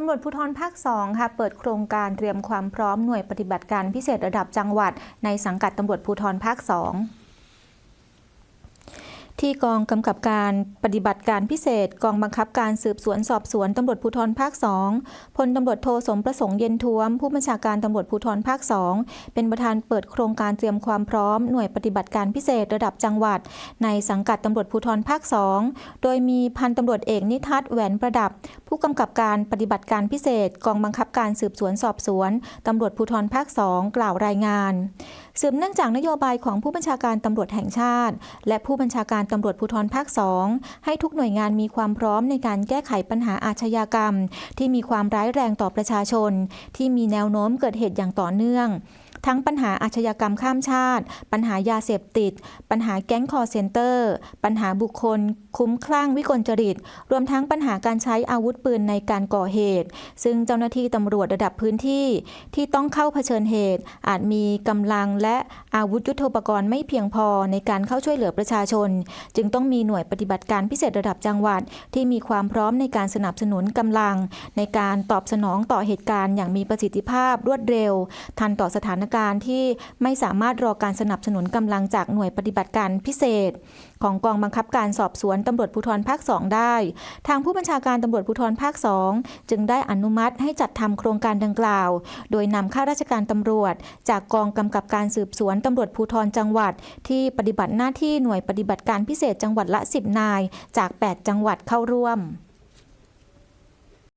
ตำรวจภูธรภาค 2 ค่ะ เปิดโครงการเตรียมความพร้อมหน่วยปฏิบัติการพิเศษระดับจังหวัด ในสังกัดตำรวจภูธรภาค 2 ที่กองกำกับการปฏิบัติการพิเศษ กองบังคับการสืบสวนสอบสวนตำรวจภูธรภาค2พลตำรวจโทสมประสงค์เย็นท้วม ผู้บัญชาการตำรวจภูธรภาค2เป็นประธานเปิดโครงการเตรียมความพร้อมหน่วยปฏิบัติการพิเศษระดับจังหวัด ในสังกัดตำรวจภูธรภาค2โดยมีพันตำรวจเอกนิทัศน์แหวนประดับ ผู้กำกับการปฏิบัติการพิเศษ กองบังคับการสืบสวนสอบสวนตำรวจภูธรภาค2กล่าวรายงานสืบเนื่องจากนโยบายของผู้บัญชาการตำรวจแห่งชาติ และผู้บัญชาการตำรวจภูธรภาค2ให้ทุกหน่วยงานมีความพร้อมในการแก้ไขปัญหาอาชญากรรม ที่มีความร้ายแรงต่อประชาชน ที่มีแนวโน้มเกิดเหตุอย่างต่อเนื่อง ทั้งปัญหาอาชญากรรมข้ามชาติ ปัญหายาเสพติด ปัญหาแก๊งคอร์เซนเตอร์ ปัญหาบุคคล คุ้มคลั่งวิกลจริต รวมทั้งปัญหาการใช้อาวุธปืนในการก่อเหตุ ซึ่งเจ้าหน้าที่ตำรวจระดับพื้นที่ ที่ต้องเข้าเผชิญเหตุ อาจมีกำลังและอาวุธยุทโธปกรณ์ไม่เพียงพอในการเข้าช่วยเหลือประชาชน จึงต้องมีหน่วยปฏิบัติการพิเศษระดับจังหวัด ที่มีความพร้อมในการสนับสนุนกำลัง ในการตอบสนองต่อเหตุการณ์อย่างมีประสิทธิภาพรวดเร็ว ทันต่อสถานการณ์ที่ไม่สามารถรอการสนับสนุนกำลังจากหน่วยปฏิบัติการพิเศษ ของกองบังคับการสอบสวนตำรวจภูธรภาค 2 ได้ ทางผู้บัญชาการตำรวจภูธรภาค 2 จึงได้อนุมัติให้จัดทำโครงการดังกล่าว โดยนำข้าราชการตำรวจ จากกองกำกับการสืบสวนตำรวจภูธรจังหวัด ที่ปฏิบัติหน้าที่หน่วยปฏิบัติการพิเศษจังหวัดละ 10 นาย จาก 8 จังหวัดเข้าร่วม